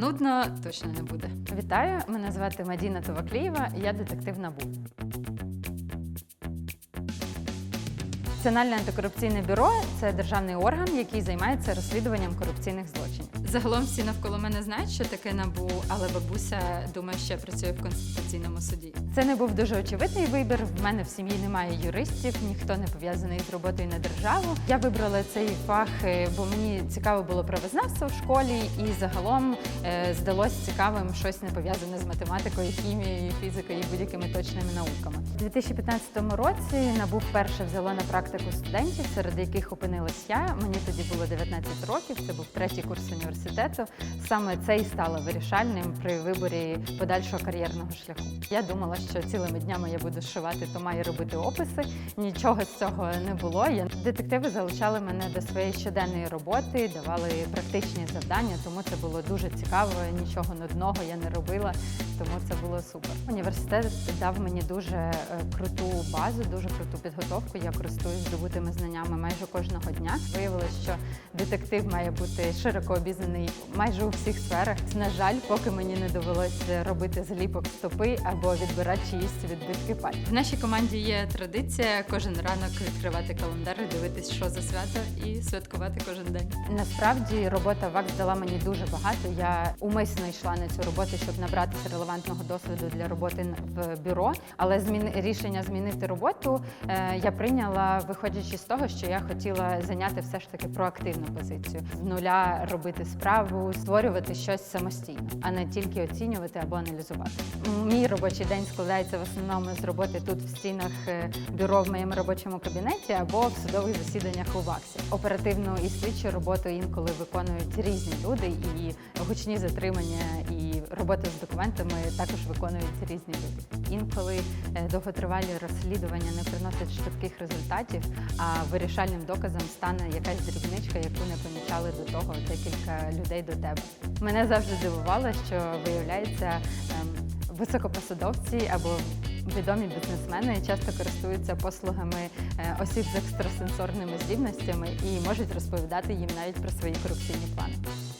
нудно точно не буде. Вітаю, мене звати Мадіна Товаклієва, я детектив НАБУ. Національне антикорупційне бюро це державний орган, який займається розслідуванням корупційних злочинів. Загалом всі навколо мене знають, що таке набу, але бабуся думає, що я працюю в конституційному суді. Це не був дуже очевидний вибір. В мене в сім'ї немає юристів, ніхто не пов'язаний з роботою на державу. Я вибрала цей фах, е, бо мені цікаво було правознавство в школі, і загалом е, здалось цікавим щось не пов'язане з математикою, хімією, фізикою і будь-якими точними науками. У 2015 році НАБУ вперше взяло на практику студентів, серед яких опинилась я. Мені тоді було 19 років. Це був третій курс університету. Саме це і стало вирішальним при виборі подальшого кар'єрного шляху. Я думала, що цілими днями я буду шивати тома і робити описи. Нічого з цього не було. Я детективи залучали мене до своєї щоденної роботи, давали практичні завдання, тому це було дуже цікаво. Нічого нудного я не робила, тому це було супер. Університет дав мені дуже е, круту базу, дуже круту підготовку. Я користуюсь здобутими знаннями майже кожного дня. Виявилось, що детектив має бути широко обізнаний майже у всіх сферах. На жаль, поки мені не довелося робити зліпок стопи або відбирати чиїсь відбитки пальців. В нашій команді є традиція кожен ранок відкривати календар, дивитись, що за свято, і святкувати кожен день. Насправді робота ВАКС дала мені дуже багато. Я умисно йшла на цю роботу, щоб набратися релевантного досвіду для роботи в бюро. Але змін рішення змінити роботу е, я прийняла, виходячи з того, що я хотіла зайняти все ж таки проактивну позицію з нуля робити справу, створювати щось самостійно, а не тільки оцінювати або аналізувати. Мій робочий день складається в основному з роботи тут в стінах е, бюро в моєму робочому кабінеті або в судових засіданнях у ВАКСі. Оперативну і слідчу роботу інколи виконують різні люди, і гучні затримання і робота з документами також виконуються різні люди. Інколи е, довготривалі розслідування не приносять швидких результатів, а вирішальним доказом стане якась дрібничка, яку не помічали до того декілька людей до тебе. Мене завжди дивувало, що виявляється ем, високопосадовці або відомі бізнесмени часто користуються послугами е, осіб з екстрасенсорними здібностями і можуть розповідати їм навіть про свої корупційні плани.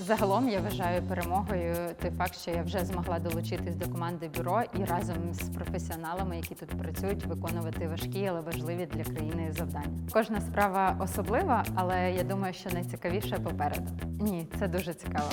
Загалом я вважаю перемогою той факт, що я вже змогла долучитись до команди бюро і разом з професіоналами, які тут працюють, виконувати важкі, але важливі для країни завдання. Кожна справа особлива, але я думаю, що найцікавіше попереду. Ні, це дуже цікаво.